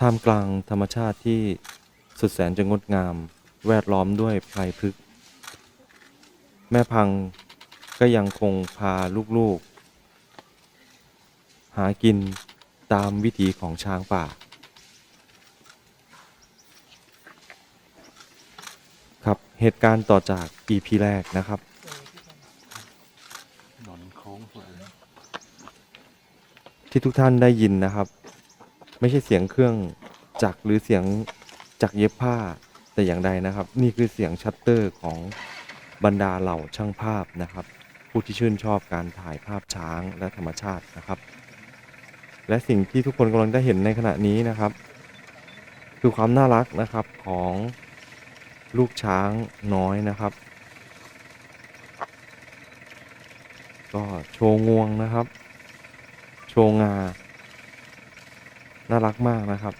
ท่ามกลางธรรมชาติที่สุดแสนจะงดงาม แวดล้อมด้วยไพรพฤกษ์แม่พังก็ยังคงพาลูกๆ หากินตามวิถีของช้างป่า ครับเหตุการณ์ต่อจาก EP แรกนะครับที่ทุกท่านได้ยินนะครับ ไม่ใช่เสียงเครื่องจักรหรือเสียงจักรเย็บผ้าแต่อย่างใดนะครับ นี่คือเสียงชัตเตอร์ของบรรดาเหล่าช่างภาพนะครับ ผู้ที่ชื่นชอบการถ่ายภาพช้างและธรรมชาตินะครับ และสิ่งที่ทุกคนกำลังได้เห็นในขณะนี้นะครับ คือความน่ารักนะครับของลูกช้างน้อยนะครับ ก็โชว์งวงนะครับ โชว์งา น่ารักมากนะครับ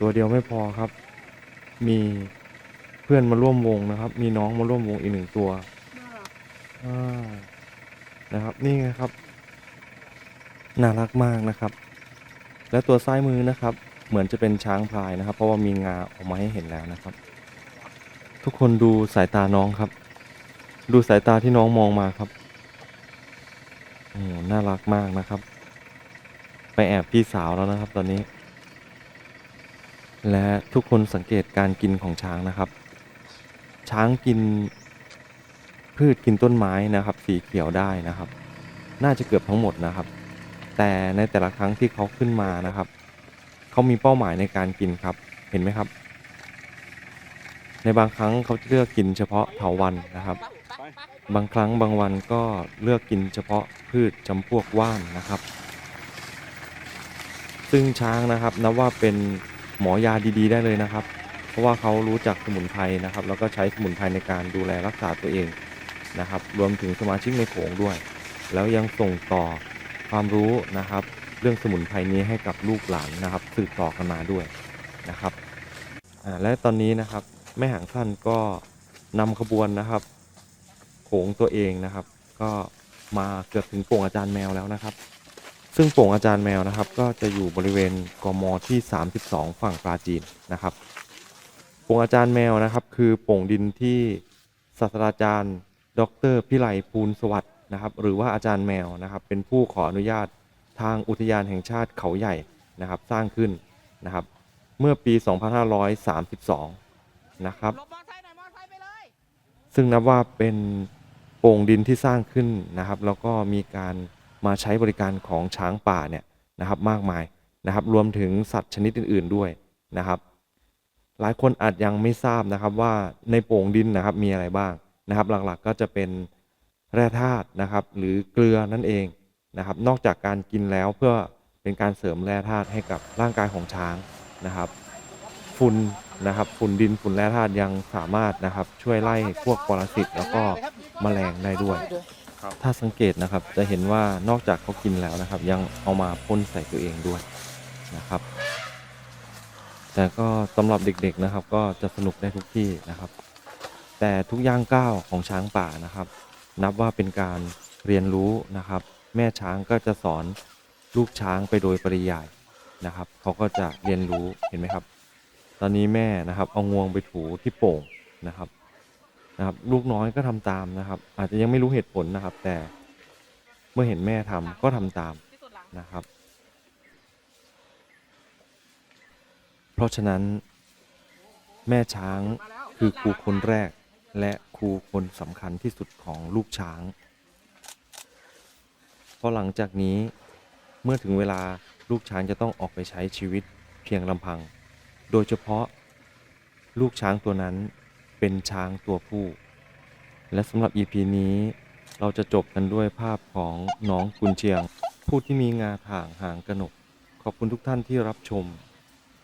ตัวเดียวไม่พอครับ มีเพื่อนมาร่วมวงนะครับ มีน้องมาร่วมวงอีกหนึ่งตัวนะครับ นี่ไงครับ น่ารักมากนะครับ และตัวซ้ายมือนะครับ เหมือนจะเป็นช้างพลายนะครับ เพราะว่ามีงาออกมาให้เห็นแล้วนะครับ ทุกคนดูสายตาน้องครับ ดูสายตาที่น้องมองมาครับ น่ารักมากนะครับ ไปแอบพี่สาวแล้วนะครับ ตอนนี้ และทุกคนสังเกตการกินของช้างนะครับ ช้างกินพืชกินต้นไม้นะครับ สีเขียวได้นะครับ น่าจะเกือบทั้งหมดนะครับ แต่ในแต่ละครั้งที่เขาขึ้นมานะครับเขามีเป้าหมายในการกินครับ เห็นไหมครับ ในบางครั้งเขาเลือกกินเฉพาะเถาวันนะครับ บางครั้งบางวันก็เลือกกินเฉพาะพืชจำพวกว่านนะครับ ซึ่งช้างนะครับนับว่าเป็นหมอยาดีๆ ได้เลยนะครับ เพราะว่าเขารู้จักสมุนไพรนะครับ แล้วก็ใช้สมุนไพรในการดูแลรักษาตัวเองนะครับ รวมถึงสมาชิกในโขงด้วย แล้วยังส่งต่อความรู้นะครับ เรื่องสมุนไพรนี้ให้กับลูกหลานนะครับ สืบต่อกันมาด้วยนะครับและตอนนี้นะครับแม่หางสั้นก็นำขบวนนะครับ โขงตัวเองนะครับ ก็มาเกือบถึงโป่งอาจารย์แมวแล้วนะครับ ซึ่งโป่งอาจารย์แมวนะครับ ก็จะอยู่บริเวณกมที่ 32 ฝั่งปราจีนนะครับโป่งอาจารย์แมวนะครับ คือโป่งดินที่ศาสตราจารย์ ดรพิไลภูลสวัสด์นะครับ หรือว่าอาจารย์แมวนะครับ เป็นผู้ขออนุญาตทางอุทยานแห่งชาติเขาใหญ่นะครับ สร้างขึ้นนะครับ เมื่อปี 2532 นะครับ ซึ่งนับว่าเป็น ป่งดินที่สร้างขึ้นนะครับ แล้วก็มีการมาใช้บริการของช้างป่าเนี่ยนะครับมากมายนะครับ รวมถึงสัตว์ชนิดอื่น ๆด้วยนะครับ หลายคนอาจยังไม่ทราบนะครับว่าในโป่งดินนะครับมีอะไรบ้างนะครับ หลักๆก็จะเป็นแร่ธาตุนะครับ หรือเกลือนั่นเองนะครับ นอกจากการกินแล้วเพื่อเป็นการเสริมแร่ธาตุให้กับร่างกายของช้างนะครับ ฝุ่น นะครับฝุ่นดินฝุ่นแร่ธาตุยังสามารถนะครับช่วยไล่พวกปรสิตแล้วก็แมลงได้ด้วย ถ้าสังเกตนะครับจะเห็นว่านอกจากเขากินแล้วนะครับ ยังเอามาพ่นใส่ตัวเองด้วยนะครับ แต่ก็สำหรับเด็กๆนะครับ ก็จะสนุกได้ทุกที่นะครับ แต่ทุกย่างก้าวของช้างป่านะครับ นับว่าเป็นการเรียนรู้นะครับ แม่ช้างก็จะสอนลูกช้างไปโดยปริยายนะครับเขาก็จะเรียนรู้เห็นไหมครับ ตอนนี้แม่นะครับเอางวงไปถูที่โป่งนะครับนะครับ ลูกน้อยก็ทำตามนะครับ อาจจะยังไม่รู้เหตุผลนะครับ แต่เมื่อเห็นแม่ทำก็ทำตามนะครับ เพราะฉะนั้น แม่ช้างคือครูคนแรกและครูคนสำคัญที่สุดของลูกช้างเพราะหลังจากนี้เมื่อถึงเวลาลูกช้างจะต้องออกไปใช้ชีวิตเพียงลำพัง โดยเฉพาะ ลูกช้างตัวนั้นเป็นช้างตัวผู้ และสำหรับ EP นี้เราจะจบกันด้วยภาพของน้องกุนเชียง ผู้ที่มีงาถ่างหางกระหนก ขอบคุณทุกท่านที่รับชม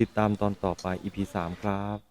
ติดตามตอนต่อไป EP 3 ครับ